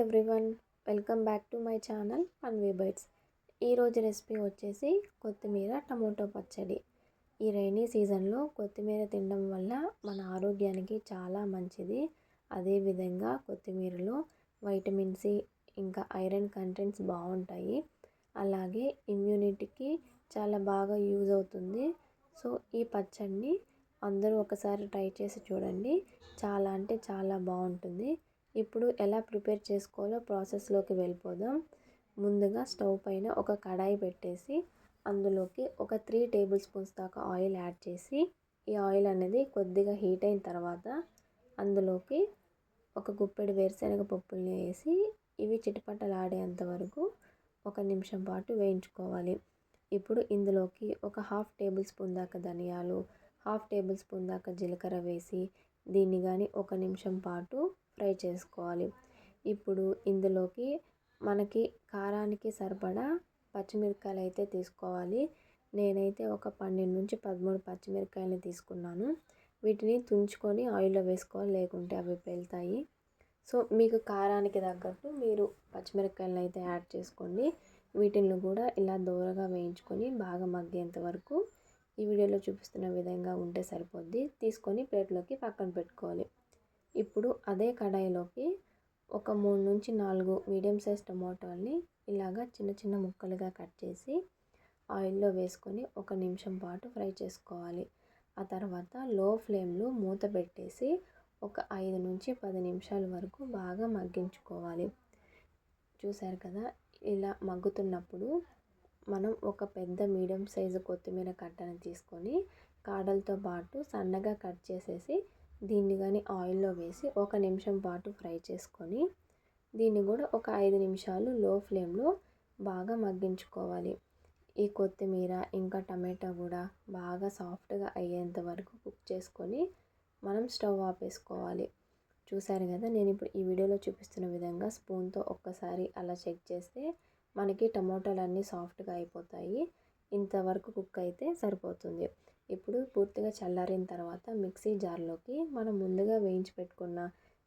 Everyone welcome back to my channel Panvi bites ఈరోజు recipe వచ్చేసి కొత్తిమీర టమోటో పచ్చడి. ఈ రైనీ సీజన్లో కొత్తిమీర తినడం వల్ల మన ఆరోగ్యానికి చాలా మంచిది. అదేవిధంగా కొత్తిమీరలో వైటమిన్ సి ఇంకా ఐరన్ కంటెంట్స్ బాగుంటాయి. అలాగే ఇమ్యూనిటీకి చాలా బాగా యూజ్ అవుతుంది. సో ఈ పచ్చడిని అందరూ ఒకసారి ట్రై చేసి చూడండి. చాలా అంటే చాలా బాగుంటుంది. ఇప్పుడు ఎలా ప్రిపేర్ చేసుకోవాలో ప్రాసెస్లోకి వెళ్ళిపోదాం. ముందుగా స్టవ్ పైన ఒక కడాయి పెట్టేసి అందులోకి ఒక త్రీ టేబుల్ స్పూన్స్ దాకా ఆయిల్ యాడ్ చేసి ఈ ఆయిల్ అనేది కొద్దిగా హీట్ అయిన తర్వాత అందులోకి ఒక గుప్పెడు వేరుశనగ పప్పుల్ని వేసి ఇవి చిటపటలాడేంత వరకు ఒక నిమిషం పాటు వేయించుకోవాలి. ఇప్పుడు ఇందులోకి ఒక హాఫ్ టేబుల్ స్పూన్ దాకా ధనియాలు హాఫ్ టేబుల్ స్పూన్ దాకా జీలకర్ర వేసి దీన్ని కానీ ఒక నిమిషం పాటు ఫ్రై చేసుకోవాలి. ఇప్పుడు ఇందులోకి మనకి కారానికి సరిపడా పచ్చిమిరపకాయలు అయితే తీసుకోవాలి. నేనైతే ఒక పన్నెండు నుంచి పదమూడు పచ్చిమిరపకాయలు తీసుకున్నాను. వీటిని తుంచుకొని ఆయిల్లో వేసుకోవాలి లేకుంటే అవి పెళ్తాయి సో మీకు కారానికి తగ్గట్టు మీరు పచ్చిమిరపకాయలను అయితే యాడ్ చేసుకోండి. వీటిని కూడా ఇలా దూరగా వేయించుకొని బాగా మగ్గేంత వరకు ఈ వీడియోలో చూపిస్తున్న విధంగా ఉంటే సరిపోద్ది. తీసుకొని ప్లేట్లోకి పక్కన పెట్టుకోవాలి. ఇప్పుడు అదే కడాయిలోకి ఒక మూడు నుంచి నాలుగు మీడియం సైజ్ టమాటాలని ఇలాగా చిన్న చిన్న ముక్కలుగా కట్ చేసి ఆయిల్లో వేసుకొని ఒక నిమిషం పాటు ఫ్రై చేసుకోవాలి. ఆ తర్వాత లో ఫ్లేమ్లో మూత పెట్టేసి ఒక ఐదు నుంచి పది నిమిషాల వరకు బాగా మగ్గించుకోవాలి. చూశారు కదా? ఇలా మగ్గుతున్నప్పుడు మనం ఒక పెద్ద మీడియం సైజు కొత్తిమీర కట్టను తీసుకొని కాడలతో పాటు సన్నగా కట్ చేసేసి దీన్ని కానీ ఆయిల్లో వేసి ఒక నిమిషం పాటు ఫ్రై చేసుకొని దీన్ని కూడా ఒక ఐదు నిమిషాలు లో ఫ్లేమ్లో బాగా మగ్గించుకోవాలి. ఈ కొత్తిమీర ఇంకా టమాటా కూడా బాగా సాఫ్ట్గా అయ్యేంత వరకు కుక్ చేసుకొని మనం స్టవ్ ఆపేసుకోవాలి. చూసారు కదా నేను ఇప్పుడు ఈ వీడియోలో చూపిస్తున్న విధంగా స్పూన్తో ఒక్కసారి అలా చెక్ చేస్తే మనకి టమోటాలు అన్నీ సాఫ్ట్గా అయిపోతాయి. ఇంతవరకు కుక్ అయితే సరిపోతుంది. ఇప్పుడు పూర్తిగా చల్లారిన తర్వాత మిక్సీ జార్లోకి మనం ముందుగా వేయించి పెట్టుకున్న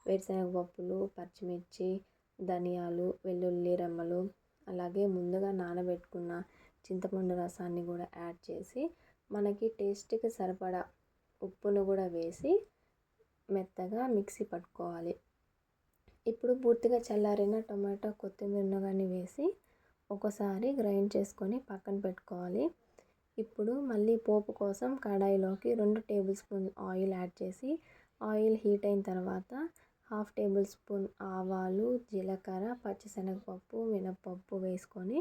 వేరుశనగ పప్పులు పచ్చిమిర్చి ధనియాలు వెల్లుల్లి రెమ్మలు అలాగే ముందుగా నానబెట్టుకున్న చింతపండు రసాన్ని కూడా యాడ్ చేసి మనకి టేస్ట్కి సరిపడా ఉప్పును కూడా వేసి మెత్తగా మిక్సీ పట్టుకోవాలి. ఇప్పుడు పూర్తిగా చల్లారిన టొమాటో కొత్తిమీరను కానీ వేసి ఒకసారి గ్రైండ్ చేసుకొని పక్కన పెట్టుకోవాలి. ఇప్పుడు మళ్ళీ పోపు కోసం కడాయిలోకి రెండు టేబుల్ స్పూన్ ఆయిల్ యాడ్ చేసి ఆయిల్ హీట్ అయిన తర్వాత హాఫ్ టేబుల్ స్పూన్ ఆవాలు జీలకర్ర పచ్చిశనగపప్పు మినప్పప్పు వేసుకొని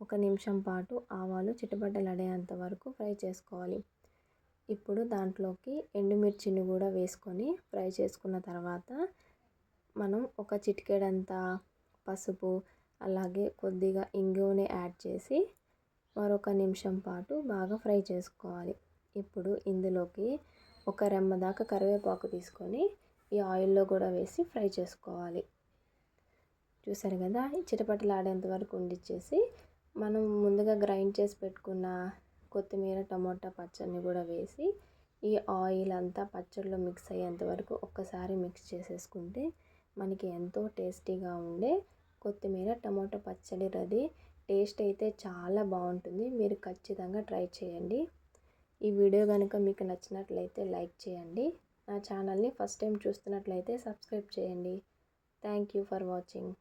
ఒక నిమిషం పాటు ఆవాలు చిటపటలడేంత వరకు ఫ్రై చేసుకోవాలి. ఇప్పుడు దాంట్లోకి ఎండుమిర్చిని కూడా వేసుకొని ఫ్రై చేసుకున్న తర్వాత మనం ఒక చిటికెడంత పసుపు అలాగే కొద్దిగా ఇంగువని యాడ్ చేసి మరొక నిమిషం పాటు బాగా ఫ్రై చేసుకోవాలి. ఇప్పుడు ఇందులోకి ఒక రెమ్మ దాకా కరివేపాకు తీసుకొని ఈ ఆయిల్లో కూడా వేసి ఫ్రై చేసుకోవాలి. చూసారు కదా? చిటపటలాడేంత వరకు ఉండిచ్చేసి మనం ముందుగా గ్రైండ్ చేసి పెట్టుకున్న కొత్తిమీర టమోటా పచ్చడిని కూడా వేసి ఈ ఆయిల్ అంతా పచ్చడిలో మిక్స్ అయ్యేంత వరకు ఒక్కసారి మిక్స్ చేసేసుకుంటే మనకి ఎంతో టేస్టీగా ఉండే కొత్తిమీర టమాటో పచ్చడి రెడీ. టేస్ట్ అయితే చాలా బాగుంటుంది. మీరు ఖచ్చితంగా ట్రై చేయండి. ఈ వీడియో కనుక మీకు నచ్చినట్లయితే లైక్ చేయండి. నా ఛానల్ని ఫస్ట్ టైం చూస్తున్నట్లయితే సబ్స్క్రైబ్ చేయండి. Thank you for watching.